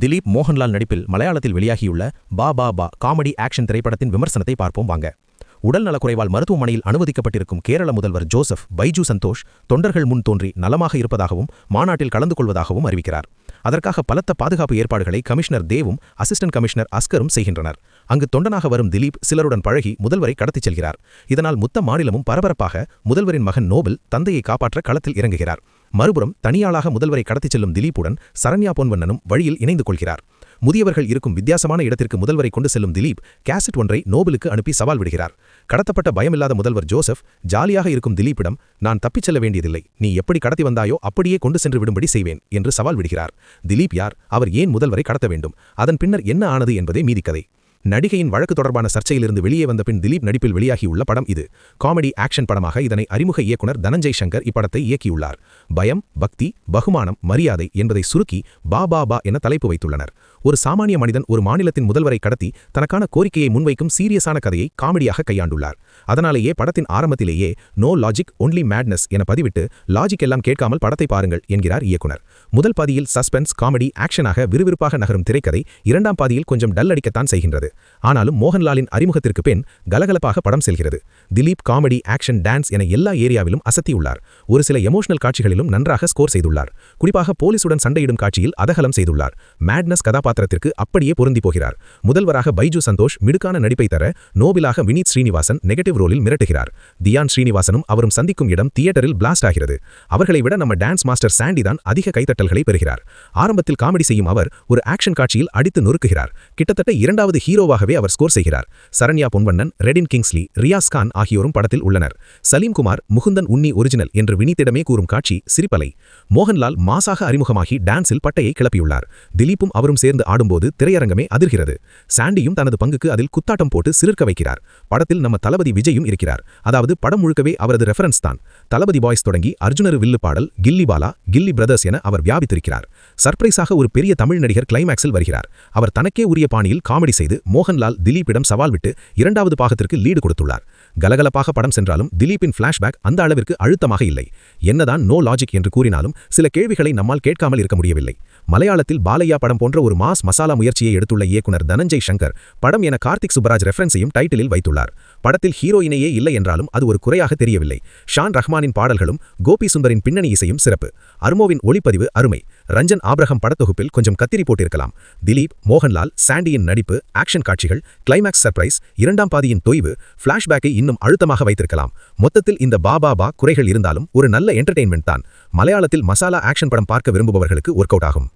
திலீப் மோகன்லால் நடிப்பில் மலையாளத்தில் வெளியாகியுள்ள பா பா பா காமெடி ஆக்ஷன் திரைப்படத்தின் விமர்சனத்தை பார்ப்போம் வாங்க. உடல் நலக்குறைவால் மருத்துவமனையில் அனுமதிக்கப்பட்டிருக்கும் கேரள முதல்வர் ஜோசப் பைஜு சந்தோஷ் தொண்டர்கள் முன் தோன்றி நலமாக இருப்பதாகவும் மாநாட்டில் கலந்து கொள்வதாகவும் அறிவிக்கிறார். அதற்காக பலத்த பாதுகாப்பு ஏற்பாடுகளை கமிஷனர் தேவும் அசிஸ்டன்ட் கமிஷனர் அஸ்கரும் செய்கின்றனர். அங்கு தொண்டனாக வரும் திலீப் சிலருடன் பழகி முதல்வரை கடத்திச் செல்கிறார். இதனால் முத்த மாநிலமும் பரபரப்பாக முதல்வரின் மகன் நோபல் தந்தையை காப்பாற்ற களத்தில் இறங்குகிறார். மறுபுறம் தனியாளாக முதல்வரை கடத்திச் செல்லும் திலீப்புடன் சரண்யா பொன்வண்ணனும் வழியில் இணைந்து கொள்கிறார். முதியவர்கள் இருக்கும் வித்தியாசமான இடத்திற்கு முதல்வரை கொண்டு செல்லும் திலீப் கேசட் ஒன்றை நோபலுக்கு அனுப்பி சவால் விடுகிறார். கடத்தப்பட்ட பயமில்லாத முதல்வர் ஜோசப் ஜாலியாக இருக்கும் திலீப்பிடம் நான் தப்பிச் செல்ல வேண்டியதில்லை. நீ எப்படி கடத்தி வந்தாயோ அப்படியே கொண்டு சென்று விடும்படி செய்வேன் என்று சவால் விடுகிறார். திலீப் யார்? அவர் ஏன் முதல்வரை கடத்த வேண்டும்? அதன் பின்னர் என்ன ஆனது என்பதே மீதிக்கதை. நடிகையின் வழக்கு தொடர்பான சர்ச்சையிலிருந்து வெளியே வந்த பின் திலீப் நடிப்பில் வெளியாகியுள்ள படம் இது. காமெடி ஆக்ஷன் படமாக இதனை அறிமுக இயக்குனர் தனஞ்சய் சங்கர் இப்படத்தை இயக்கியுள்ளார். பயம் பக்தி பகுமானம் மரியாதை என்பதை சுருக்கி பா பா பா என தலைப்பு வைத்துள்ளனர். ஒரு சாமானிய மனிதன் ஒரு மாநிலத்தின் முதல்வரை கடத்தி தனக்கான கோரிக்கையை முன்வைக்கும் சீரியஸான கதையை காமெடியாக கையாண்டுள்ளார். அதனாலேயே படத்தின் ஆரம்பத்திலேயே நோ லாஜிக் ஒன்லி மேட்னஸ் என பதிவிட்டு லாஜிக் எல்லாம் கேட்காமல் படத்தை பாருங்கள் என்கிறார் இயக்குனர். முதல் பாதியில் சஸ்பென்ஸ் காமெடி ஆக்ஷனாக விறுவிறுப்பாக நகரும் திரைக்கதை இரண்டாம் பாதியில் கொஞ்சம் டல் அடிக்கத்தான் செய்கின்றது. ஆனாலும் மோகன்லாலின் அறிமுகத்திற்கு பின் கலகலப்பாக படம் செல்கிறது. திலீப் காமெடி ஆக்ஷன் டான்ஸ் என எல்லா ஏரியாவிலும் அசத்தியுள்ளார். ஒரு சில எமோஷனல் காட்சிகளிலும் நன்றாக ஸ்கோர் செய்துள்ளார். குறிப்பாக போலீசுடன் சண்டையிடும் காட்சியில் அதகலம் செய்துள்ளார். மேட்னஸ் கதாபாத்திரத்திற்கு அப்படியே பொருந்தி போகிறார். முதல்வராக பைஜு சந்தோஷ் மிடுக்கான நடிப்பை தர நோபிலாக வினீத் ஸ்ரீனிவாசன் நெகட்டிவ் ரோலில் மிரட்டுகிறார். தியான் ஸ்ரீனிவாசனும் அவரும் சந்திக்கும் இடம் தியேட்டரில் பிளாஸ்ட் ஆகிறது. அவர்களை விட நம்ம டான்ஸ் மாஸ்டர் சாண்டி தான் அதிக கைத்தட்டல்களை பெறுகிறார். ஆரம்பத்தில் காமெடி செய்யும் அவர் ஒரு ஆக்ஷன் காட்சியில் அடித்து நொறுக்குகிறார். கிட்டத்தட்ட இரண்டாவது ஹீரோ ஹீரோவாகவே அவர் ஸ்கோர் செய்கிறார். சரண்யா பொன்வண்ணன் ரெடின் கிங்ஸ்லி ரியாஸ் கான் ஆகியோரும் படத்தில் உள்ளனர். சலீம்குமார் முகுந்தன் உன்னி ஒரிஜினல் என்று வினித்திடமே கூறும் காட்சி சிரிப்பலை. மோகன்லால் மாசாக அறிமுகமாகி டான்ஸில் பட்டையை கிளப்பியுள்ளார். திலீப்பும் அவரும் சேர்ந்து ஆடும்போது திரையரங்கமே அதிர்கிறது. சாண்டியும் தனது பங்குக்கு அதில் குத்தாட்டம் போட்டு சிலிர்க்க வைக்கிறார். படத்தில் நம்ம தளபதி விஜயும் இருக்கிறார். அதாவது படம் முழுக்கவே அவரது ரெஃபரன்ஸ் தான். தளபதி பாய்ஸ் தொடங்கி அர்ஜுனரு வில்லு பாடல் கில்லி பாலா கில்லி பிரதர்ஸ் என அவர் வியாபித்திருக்கிறார். சர்ப்ரைஸாக ஒரு பெரிய தமிழ் நடிகர் கிளைமேக்ஸில் வருகிறார். அவர் தனக்கே உரிய பாணியில் காமெடி செய்து மோகன்லால் திலீப்பிடம் சவால் விட்டு இரண்டாவது பாகத்திற்கு லீடு கொடுத்துள்ளார். கலகலப்பாக படம் சென்றாலும் திலீப்பின் ஃபிளாஷ்பேக் அந்த அளவிற்கு அழுத்தமாக இல்லை. என்னதான் நோ லாஜிக் என்று கூறினாலும் சில கேள்விகளை நம்மால் கேட்காமல் இருக்க முடியவில்லை. மலையாளத்தில் பாலையா படம் போன்ற ஒரு மாஸ் மசாலா முயற்சியை எடுத்துள்ள இயக்குனர் தனஞ்சய் சங்கர் படம் என கார்த்திக் சுப்ராஜ் ரெஃபரன்ஸையும் டைட்டிலில் வைத்துள்ளார். படத்தில் ஹீரோயினையே இல்லை என்றாலும் அது ஒரு குறையாக தெரியவில்லை. ஷான் ரஹ்மானின் பாடல்களும் கோபி சுந்தரின் பின்னணி இசையும் சிறப்பு. அருமோவின் ஒளிப்பதிவு அருமை. ரஞ்சன் ஆப்ரஹம் படத்தொகுப்பில் கொஞ்சம் கத்திரி போட்டிருக்கலாம். திலீப் மோகன்லால் சாண்டியின் நடிப்பு ஆக்ஷன் காட்சிகள் கிளைமேக்ஸ் சர்ப்ரைஸ் இரண்டாம் பாதியின் தொய்வு ஃப்ளாஷ்பேக்கை இன்னும் அழுத்தமாக வைத்திருக்கலாம். மொத்தத்தில் இந்த பாபா பா குறைகள் இருந்தாலும் ஒரு நல்ல என்டர்டெயின்மெண்ட் தான். மலையாளத்தில் மசாலா ஆக்ஷன் படம் பார்க்க விரும்புபவர்களுக்கு ஒர்க் அவுட் ஆகும்.